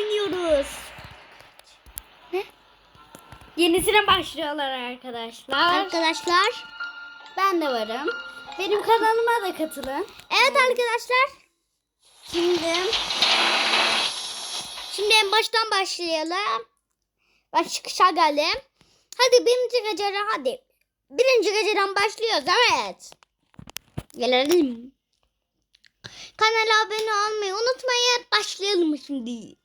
oynuyoruz. Ne? Yenisine başlıyorlar arkadaşlar. Arkadaşlar. Ben de varım. Benim kanalıma da katılın. Evet arkadaşlar. Şimdi Şimdi en baştan başlayalım. Ben çıkışa geldim. Hadi birinci geceden hadi. Birinci geceden başlıyoruz evet. Gelelim. Kanala abone olmayı unutmayın. Başlayalım şimdi.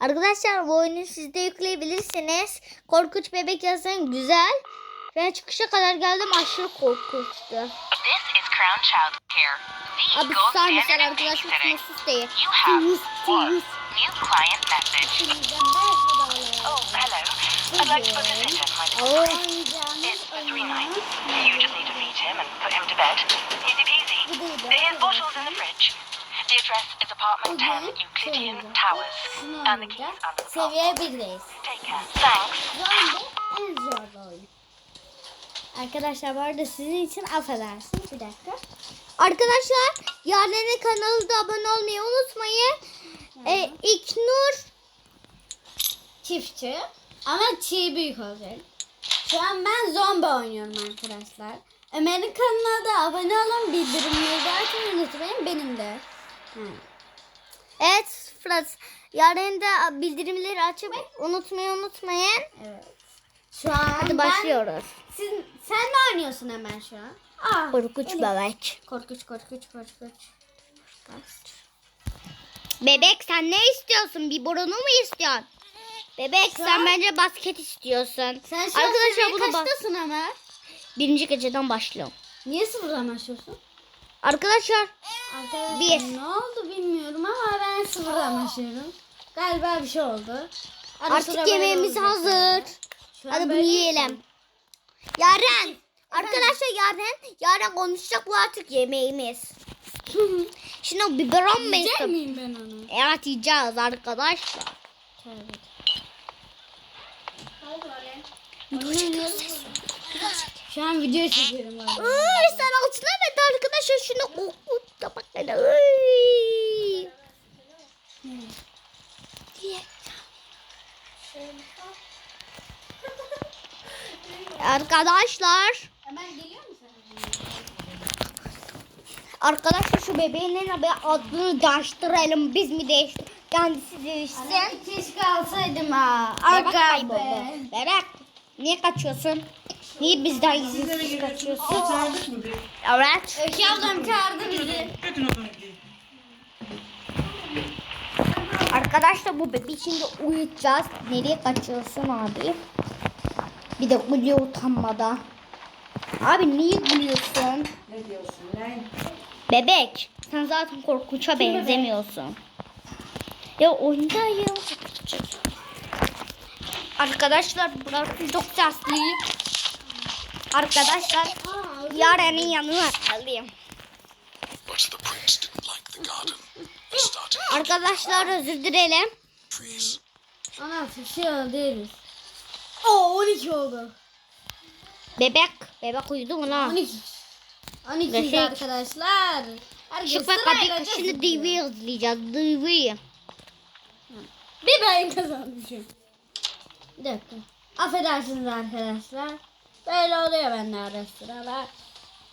Arkadaşlar bu oyunu siz de yükleyebilirsiniz. Korkunç bebek yazın güzel. Ben çıkışa kadar geldim aşırı korkunçtu. Abi mısın in arkadaşlar sınırsız değil. Client message. Oh, hello. I'd like to book a sitter for my little Oh. boy. It's for three nights. You just need to feed him and put him to bed. Easy peasy. His bottle's in the fridge. The address is apartment 10 Euclidean Towers. And the keys under the Seviye bath. 1'deyiz. Take care. Thanks. Zombi en zor oyun. Arkadaşlar bu arada sizin için affedersiniz. Bir dakika. Arkadaşlar Yaren'in kanalına da abone olmayı unutmayın. Ee, İknur Çiftçi. Ama çiğ büyük olacak. Şu an ben zombi oynuyorum arkadaşlar. Ömer'in kanalına da abone olun. Bildirimleri açmayı unutmayın. Benim de. Hı. Evet Fırat Yaren'in de bildirimleri açıp unutmayı unutmayın. Evet. Şu an Hadi başlıyoruz. Ben, siz, sen de oynuyorsun hemen şu an. Aa, Korkunç Elif. bebek. Korkunç korkunç korkunç. Bebek sen ne istiyorsun? Bir burunu mu istiyorsun? Bebek Şu sen an- bence basket istiyorsun. Sen şu an Arkadaşlar seviye bunu bak. kaçtasın Ömer? Birinci geceden başlıyorum. Niye sıfırdan başlıyorsun? Arkadaşlar Arkadaşlar Bir. ne oldu bilmiyorum ama ben sıfırdan başlıyorum. Galiba bir şey oldu. Ara artık yemeğimiz hazır. Hadi bunu yiyelim. misin? Yaren. Arkadaşlar Yaren. Yaren konuşacak bu artık yemeğimiz. Şimdi biberon mu Yiyecek miyim ben onu? Evet yiyeceğiz arkadaşlar. Tövbe. Şu an video çekiyorum abi. Ay, sen altına ver arkadaşlar şunu okut da bak hele. Arkadaşlar, Ömer geliyor musun? arkadaşlar şu bebeğin abi adını değiştirelim. Biz mi değiştir? Kendisi değişsin. Keşke alsaydım ha. Bebek Aga be. Bebek, niye kaçıyorsun? Niye bizden izinsiz kaçıyorsun? Evet. Öykü ablam çağırdı bizi. Arkadaşlar bu bebeği şimdi uyutacağız. Nereye kaçıyorsun abi? Bir de gülüyor utanmadan. Abi niye gülüyorsun? Ne diyorsun lan? Bebek sen zaten korkunça benzemiyorsun. Ya oyundayım. Arkadaşlar burası çok sesli. Arkadaşlar Yaren'in yanına alayım. Arkadaşlar özür dilerim. Ana şey değiliz. Oo 12 oldu. Bebek, bebek uyudu mu lan? 12. 12 Gerçek. arkadaşlar. Herkes Şık bak sırayla hadi şimdi. DV'yi izleyeceğiz. DV'yi. Bir ben kazanmışım. Bir dakika. Affedersiniz arkadaşlar. Böyle oluyor bende ara sıralar.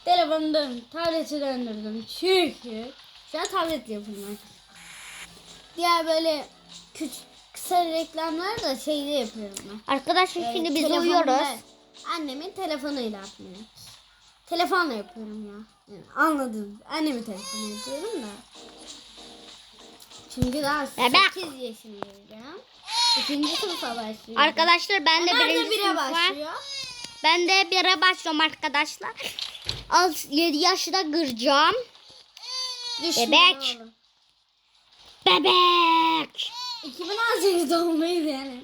Telefonu dön, tableti döndürdüm. Çünkü şu an tablet yapıyorum. Diğer böyle küçük kısa reklamlar da şeyde yapıyorum ben. Arkadaşlar Böyle şimdi biz uyuyoruz. Annemin telefonuyla yapmıyor. Telefonla yapıyorum ya. Yani anladın. Annemin telefonuyla yapıyorum da. Çünkü daha Bebek. 8 yaşındayım. İkinci sınıfa başlıyorum. Arkadaşlar ben de de birinci bire sınıf var. başlıyor. Ben de bire başlıyorum arkadaşlar. Az 7 yaşında. Düşün Bebek. Bebek. 2018 doğumluydu yani.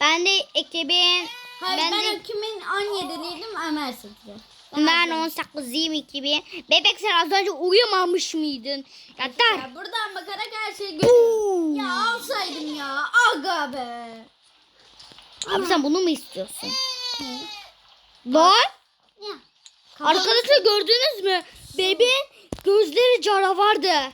Ben de ekibin Hayır Ben ben, de- 2017'liydim Ömer satıyor. ben 18'liyim 2000. Bebek sen az önce uyumamış mıydın? Yatar. Ya buradan bakarak her şeyi görüyorum. ya alsaydım ya. Aga be. Abi sen bunu mu istiyorsun? Ya. arkadaşlar gördünüz mü? Bebeğin gözleri canavardı.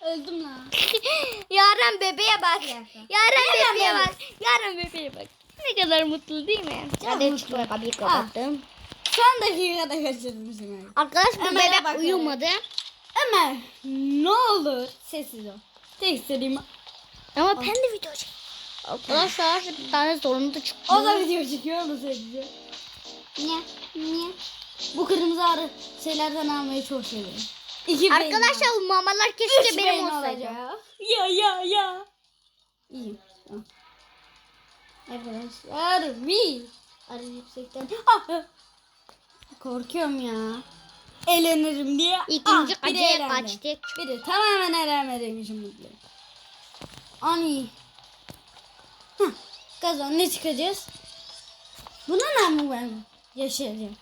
Öldüm lan. Yaren bebeğe bak. Yaren bebeğe bak. Yaren bebeğe bak. Ne kadar mutlu değil mi? Hadi mutlu. çıkıyor kapıyı kapattım. Son dakikada kaçırmışım ben. Arkadaş bu Ömer'e bebek bak uyumadı. Ömer ne olur sessiz ol. Tek istediğim Ama ben de video çek. Arkadaşlar bir tane sorunu çıktı. o da video çekiyor onu söyleyeceğim. Niye? Niye? Bu kırmızı arı şeylerden almayı çok seviyorum. İki Arkadaşlar bu mamalar Üç keşke benim beyin olsaydı. olacak. Ya ya ya. Tamam. Arkadaşlar mi? Arı yüksekten. Ah! Korkuyorum ya. Elenirim diye. İkinci ah, acıya elendi. kaçtık. Biri tamamen elenmediymişim mutlu. Ani. Kazan ne çıkacağız? Buna ne mi ben yaşayacağım?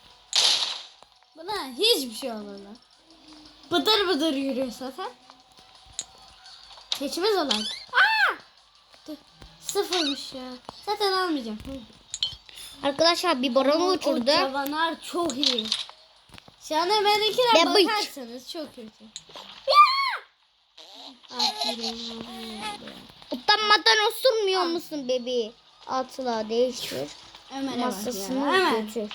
Buna hiçbir şey olmaz lan. Bıdır bıdır yürüyor zaten. Geçmez olay. Aa! Dur, Sıfırmış ya. Zaten almayacağım. Arkadaşlar bir baronu O uçurdu. canavar çok iyi. Şu an Ve bıç. bakarsanız çok kötü. Aferin. Utanmadan osurmuyor musun bebeği? Atla değiştir. Ömer'e bak ya. Masasını Ömer. götür.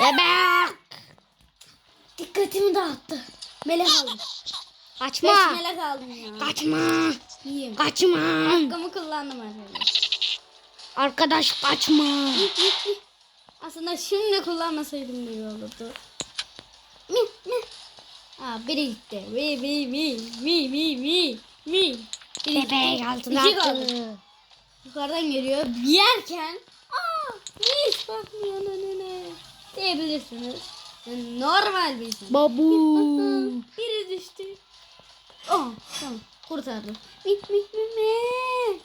Bebek. Dikkatimi dağıttı. Melek aldım. Kaçma. Beş melek aldım ya. Kaçma. İyiyim. Kaçma. Hakkımı kullandım arkadaşlar. Arkadaş kaçma. Aslında şimdi kullanmasaydım iyi olurdu. Mi mi. Aa biri gitti. Mi mi mi mi mi mi mi. Bebek altına İki kaldı. Yukarıdan geliyor. Yerken aa hiç bakmıyor önüne diyebilirsiniz. Yani normal bir insan. Babu. Biri düştü. Oh tamam kurtardım. Mi mi mi mi.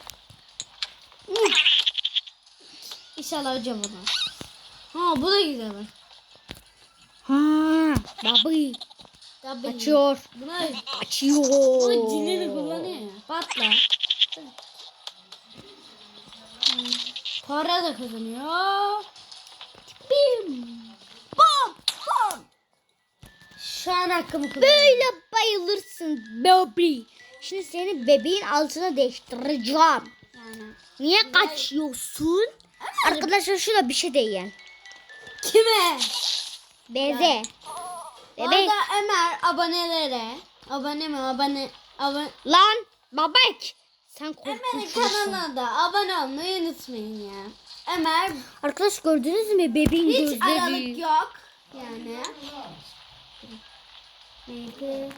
Mi. İnşallah hocam ona. Ha bu da güzel bak. Ha, babu. Tabii. Kaçıyor. Buna, Kaçıyor. buna cinini kullanıyor ya. Patla. Para da kazanıyor. Bim. Bam. Bam. Şu an hakkımı kullanıyorum. Böyle bayılırsın baby. Şimdi seni bebeğin altına değiştireceğim. Yani. Niye kaçıyorsun? Arkadaşlar şurada bir şey deyin. Kime? Beze. Bu Bebek. arada Ömer abonelere. Abone mi? Abone. Abone. Lan bebek. Sen Ömer'in korkunçsun. kanalına da abone olmayı unutmayın ya. Ömer Arkadaş gördünüz mü bebeğin hiç gözleri? aralık yok. Yani. Neydi?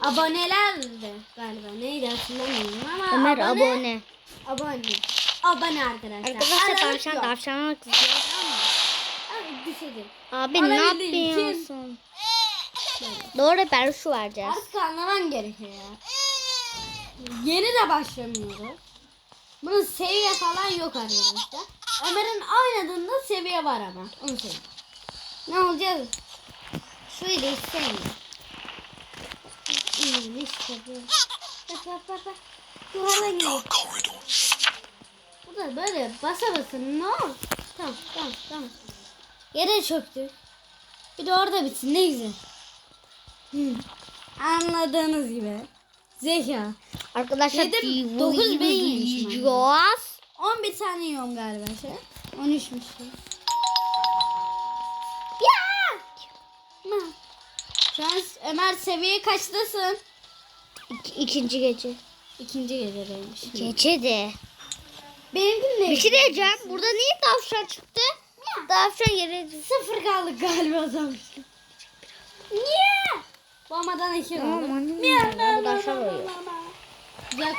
Abonelerdi galiba. Neydi hatırlamıyorum ama Ömer abone. Abone. Abone arkadaşlar. Arkadaşlar Aralık tavşan yok. tavşana kızıyor. Abi düşecek. Abi Bana ne bildiğin için- yapıyorsun? Doğru ben şu vereceğiz. Artık anlaman gerekiyor ya. Yeni de başlamıyoruz. Bunun seviye falan yok arkadaşlar. Ömer'in oynadığında seviye var ama. Onu söyleyeyim. Ne olacak? Şurayı da istemiyorum. İyiymiş tabii. Bak bak bak bak. Corridor. Bu da böyle basa basa ne olur? Tamam tamam tamam. Yere çöktü. Bir de orada bitsin ne güzel. Anladığınız gibi. Zeka. Arkadaşlar dokuz beyin yemişim izleyeceğiz. 11 tane yiyorum galiba şey. 13'müş. Ya! Ne? Şu an Ömer seviye kaçtasın? İki, ikinci gece. İkinci gecedeymiş. Gece de. Benimki ne? Bir şey diyeceğim. Burada niye tavşan çıktı? Tavşan yere. Sıfır kaldık galiba zamıştım. Niye? Tamam, kaldı. annem Miyav, miyav, oluyor. Güzel.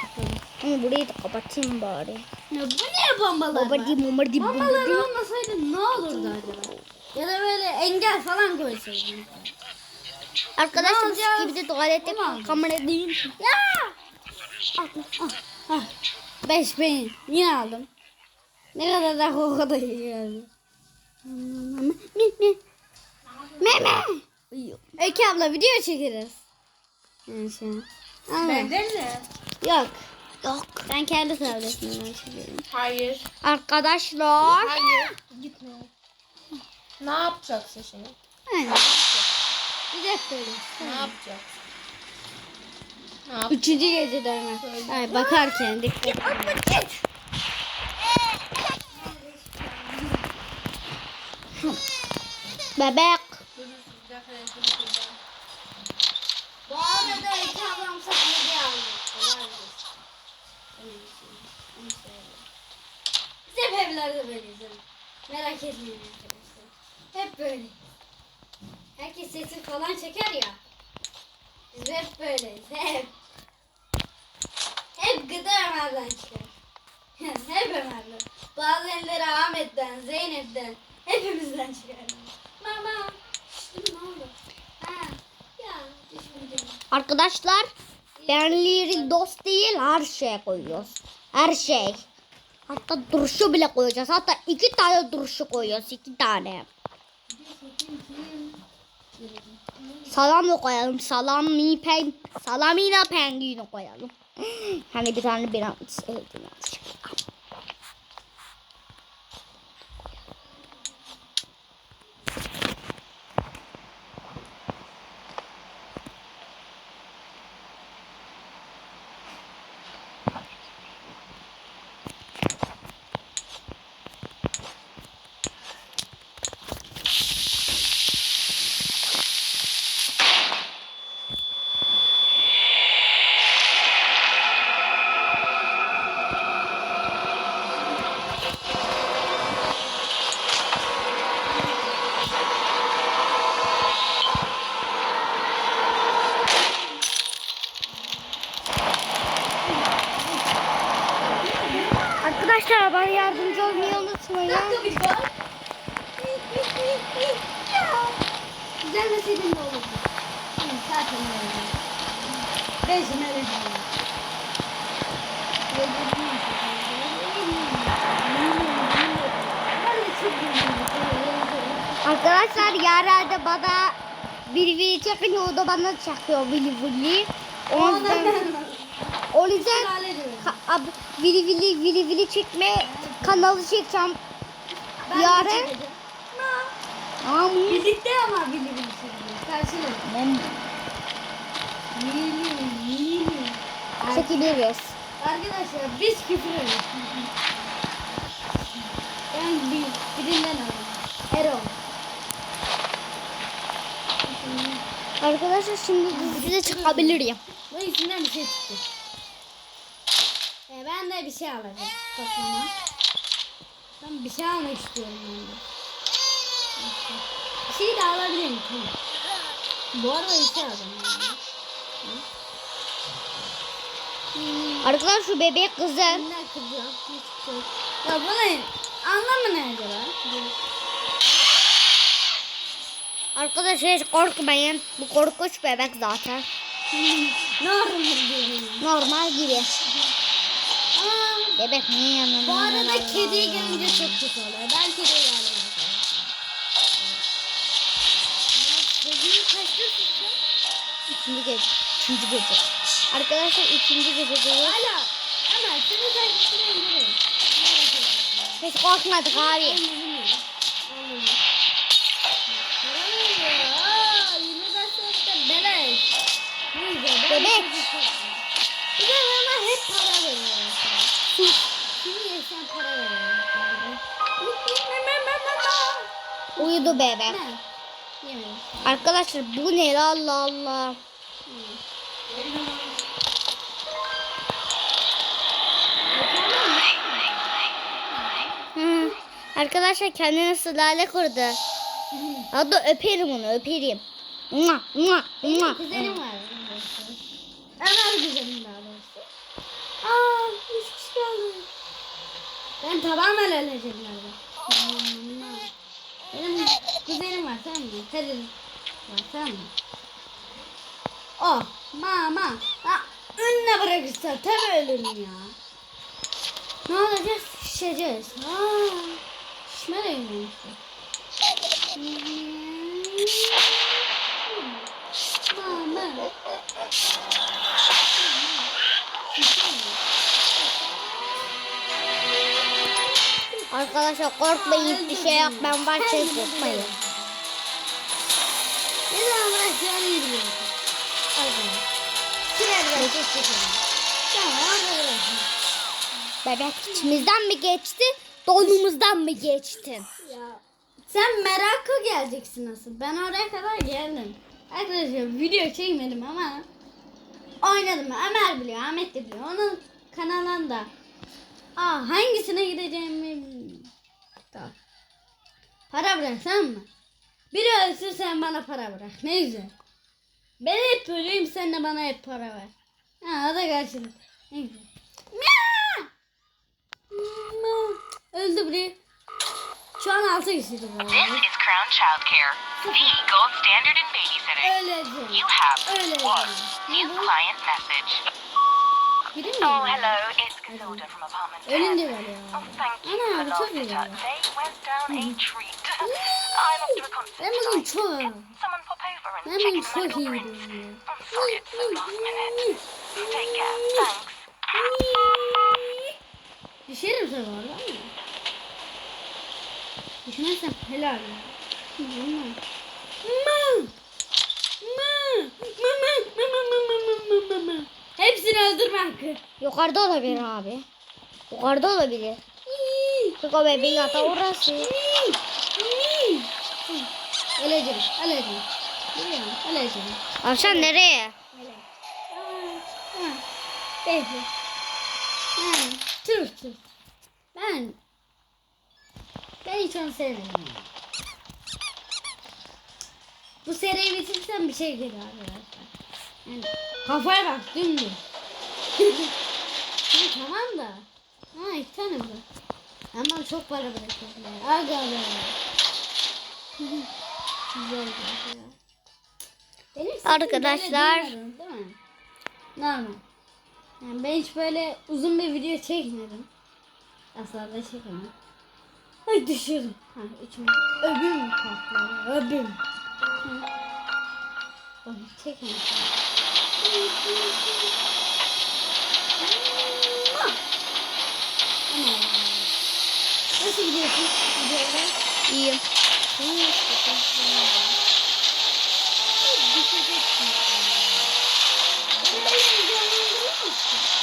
Ama burayı da kapatayım bari. Ya bu niye bombalar var? mumadi Bombalar bumadi. olmasaydı ne olurdu acaba? Ya da böyle engel falan koysaydın. Arkadaşlar Ne bu olacak? gibi de tuvalette alacağız. kamera değil. Ya! Ah, ah, ah. Beş beyin. Yine aldım. Ne kadar da o kadar iyi geldi. Mi mi. Öykü abla video çekeriz. Yani şey. Bende mi? Yok. Yok. Ben kendi tabletimden çekiyorum. Hayır. Arkadaşlar. Hayır. Gitme. Ne yapacaksın şimdi? Aynen. Güzel söylüyorsun. Ne yapacaksın? Ne yap? Üçüncü gecede mi? Ay, bakarken dikkat edin. Bebek. Bu arada ablam sahnede aldı. Biz hep evlerde böyleyiz. Merak etmeyin arkadaşlar. Hep böyle. Herkes sesi falan çeker ya. Biz hep böyleyiz. Hep. Hep gıda Ömer'den çıkar. hep Ömer'den. Bazı elleri Ahmet'ten, Zeynep'ten. Hepimizden çıkar. Mama. Şşt, ne oldu? Ha. Ya. Arkadaşlar benleri dost değil her şeye koyuyoruz. Her şey. Hatta duruşu bile koyacağız. Hatta iki tane duruşu koyuyoruz. iki tane. Salam da koyalım. Salami pen, salamina penguini koyalım. Hani bir tane bir an sevdim. Arkadaşlar bana yardımcı olmayı unutmayın. Tabii bak. Gelmeseydin ne olurdu? Hı, Zaten öyle. Arkadaşlar yarın bana bir video çekin o da bana çekiyor vili vili. O yüzden, o yüzden ab- vili vili vili vili çekme kanalı çekeceğim. Yarın. Ama Birlikte ama bili bili çekiyoruz. Karşılıklı. ben yeni. Çekiliriz. Arkadaşlar biz küfür ediyoruz. Ben bir, birinden aldım. Erol. Arkadaşlar şimdi size çıkabilirim. Bu içinden bir şey çıktı. E, ben de bir şey alacağım. Ben bir şey almak istiyorum ben de. Bir şey de alabilirim. Tamam. Bu arada bir şey alacağım. ben de. Arkadaşlar şu bebek kızım. Ne çıkacak? Ya bu ne? Anlamı ne acaba? Arkadaşlar hiç korkmayın. Bu korkunç bebek zaten. Normal değil. Normal gibi. Aa, Bebek niye yanında? bu arada kediyi görünce çok kötü oluyor. Ben kediyi aldım. Kediyi kaçta tuttu? Üçüncü gece. Üçüncü gece. Arkadaşlar üçüncü gecedeyiz. Hala. Ama seni kaçta indirin. Hiç korkmadık abi. Bebek. Bir de bana hep para veriyor. Şimdi yesen para veriyor. Uyudu bebek. Arkadaşlar bu ne Allah Allah. Arkadaşlar kendine sılale kurdu. Hadi öperim onu öperim. Mua, mua, mua. kuzenim var. Ömer kuzenim daha doğrusu. Aa, üç kişi kaldı. Ben tamamen öleceğim galiba. Benim kuzenim var tamam mı? Kadir var tamam mı? Oh, mama. Ha, önüne bırakırsa tabii ölürüm ya. Ne olacak? Şişeceğiz. Aa, Çeşme rengi. Mama. Arkadaşlar korkmayın bir şey yok ben var şey korkmayın. Ne zaman aşağıya. Bebek içimizden mi geçti? Donumuzdan mı geçtin? Ya sen merakı geleceksin asıl. Ben oraya kadar geldim. Arkadaşlar video çekmedim ama oynadım. Ömer biliyor, Ahmet de biliyor. Onun kanalında. Aa hangisine gideceğimi. Tamam. Para bırak tamam mı? Biri ölsün sen bana para bırak. Ne güzel. Ben hep öleyim sen de bana hep para ver. Ha o da karşılık. Ne güzel. Miau! Öldü biri. Şu an altı kişiydi bu arada. This is Crown Childcare, the gold standard in babysitting. Öleceğim. You have Öleceğim. one new client message. Oh, hello, it's Casilda from apartment 10. Ölünce var ya. Oh, thank you Ana, for last ya. They went down a treat. I'm off to a concert tonight. Can someone pop over and check in iyiydim prints? ya. I'm sorry it's so last minute. Take care, thanks. Düşerim tabii orada ama. Düşmezsem helal ya. Mama. Hepsini öldürme hakkı. Yukarıda olabilir abi. Yukarıda olabilir. Koko bebeğin ata orası. Öleceğim, öleceğim. Öleceğim. Avşan nereye? Bebe. Ha, tır tır. Ben hiç onu ya. Bu seriyi bitirsem bir şey gelir arkadaşlar. Yani kafaya bak dümdüz. Ha, tamam da. Ha iki tane bu. Ama çok para bırakıyorlar. Aga be. Güzel ya. Benim sesim Arkadaşlar. böyle duymadın, değil mi? Normal. Yani ben hiç böyle uzun bir video çekmedim. Asla da çekemem. Ay düşürdüm. Ha içim. Öbüm patladı. Öbüm. Onu çekin. Nasıl gidiyorsun? Gidiyorlar. İyiyim. Senin nasıl? Düşeceksin. Ben de canlandırır mısın?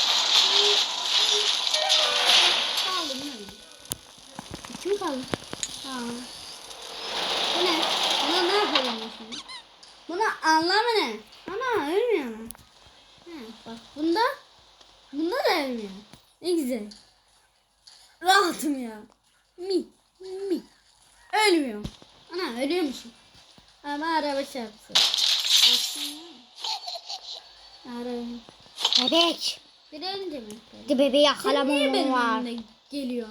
Anlamı ne? Ana ölmüyor mu? Ha, bak bunda bunda da ölmüyor. Ne güzel. Rahatım ya. Mi mi. Ölmüyorum. Ana ölüyormuşum. Ama araba çarptı. Araba. Bebek. Bir önce mi? Bir bebeği niye yakalamam benim var. önümde geliyor?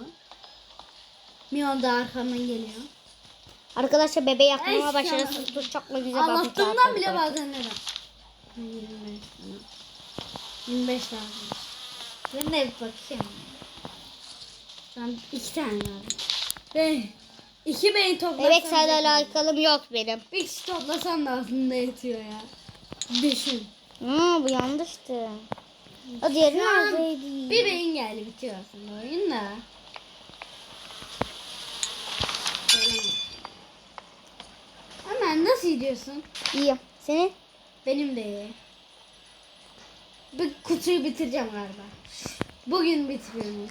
Mion da arkamdan geliyor. Arkadaşlar bebeği yakalama Ay, başarısız dur çok mu güzel Anlattığımdan bile bazen neden? 25 tane. 25 lazım. Ben de bir bakayım. Şu an iki tane lazım. Ve iki beyin toplasam. Bebek seninle da- alakalım yok benim. Bir kişi toplasan da aslında yetiyor ya. Düşün. Hmm, bu yanlıştı. O diğeri neredeydi? bir beyin geldi bitiyor aslında oyun da. Ama nasıl gidiyorsun? İyiyim. Senin? Benim de iyi. Bu kutuyu bitireceğim galiba. Bugün bitiriyorum.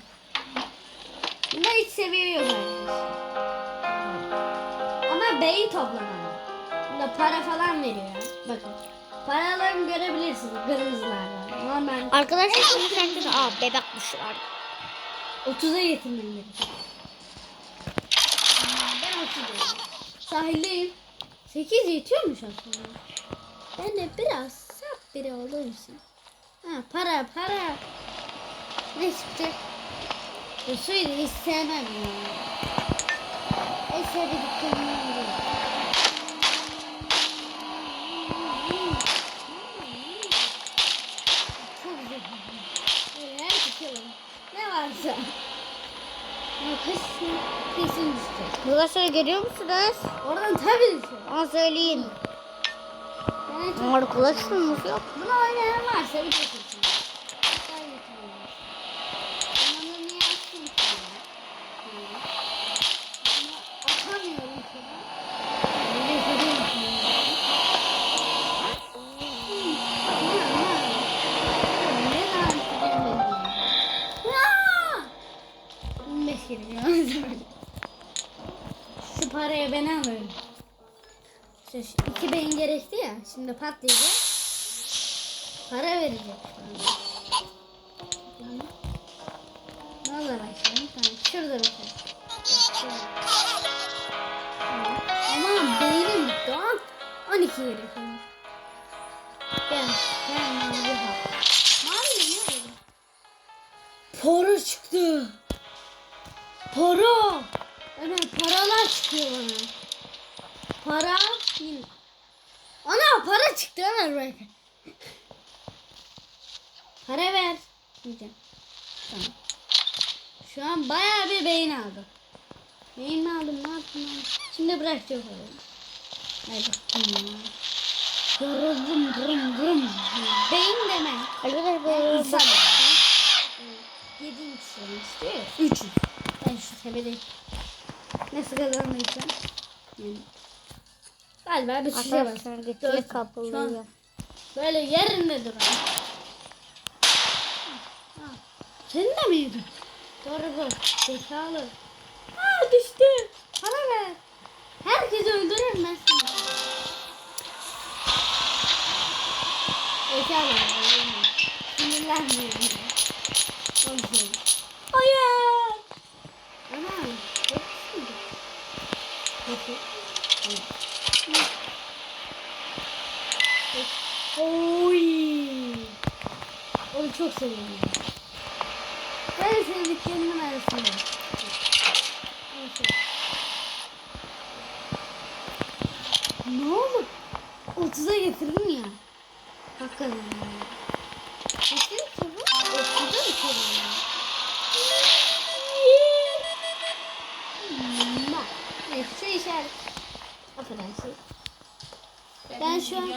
Bunda hiç seviye yok arkadaşlar. Ama beyin toplamalı. Bunda para falan veriyor. Bakın. Paralarımı görebilirsiniz kırmızılarla. Normal Arkadaşlar sende de aa bebek kuşlar. 30'a getirmem gerekiyor. Ben 30'dayım. Sahildeyim. 8 yetiyormuş aslında. Ben de biraz sap biri olur musun? Ha para para. Ne çıktı? E şöyle istemem ya. Eşe bir dükkanına gidelim. Arkadaşlar görüyor musunuz? Oradan tabii. Ama söyleyin. En çok Arkadaşlarımız yok. Bunu oynayan varsa bir alıyorum. İşte şu iki beyin gerekti ya. Şimdi patlayacak. Para verecek şu. Ne olur başlayalım. Tamam. Şurada bir şey. Ama beynim bitti. Aa, 12 gerekiyor. Gel. Gel mavi hap. Para çıktı. Para. Evet paralar çıkıyor bana. Para yine. Ana para çıktı Ömer belki. Para ver. Diyeceğim. Tamam. Şu an bayağı bir beyin aldım. Beyin mi aldım ne yaptım ben? Şimdi bırakacağım parayı. Hadi bakayım ya. Yoruldum durum durum. Beyin deme. Arkadaşlar İnsan. Yediğim istiyor ya. Üç. Ben şu tepede nasıl kazandıysam. Yani. Galiba bir şişe var. Arkadaşlar kapılıyor. Böyle yerinde duran. Senin de mi yedin? Doğru bu. Zekalı. Aa düştü. Para ver. Herkesi öldürürüm ben seni. Zekalı. Sinirlenmiyorum. Okey. Hayır. Ana. Çok sinirli. Peki. Oy. Onu çok seviyorum. Ben sevdiklerimin arasında. Ne oldu? 30'a getirdim ya. Hakikaten ya. Getir ki bu. 30'a mı çeviriyor? Bak. Neyse işaret. Affedersin. Ben şu an...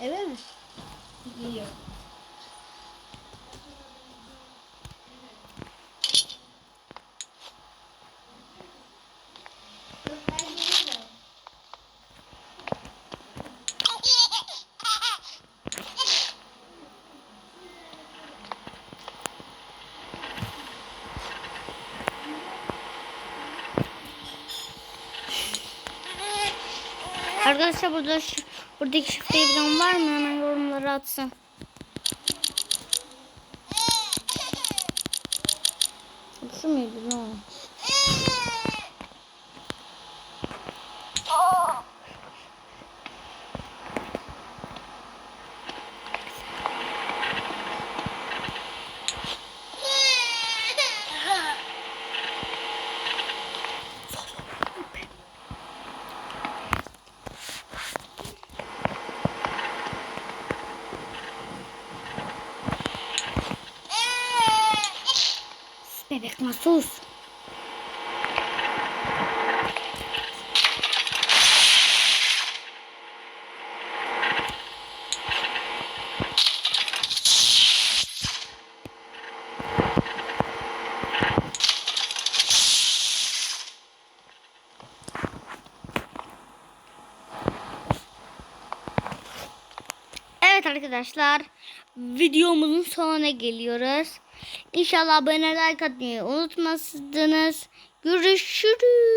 Eve mi? Arkadaşlar burada şu, buradaki şifreyi bilen var mı? Hemen yorumlara atsın. Şu muydu ne o? Bebek mahsus. Evet arkadaşlar videomuzun sonuna geliyoruz. İnşallah abone like atmayı unutmazsınız. Görüşürüz.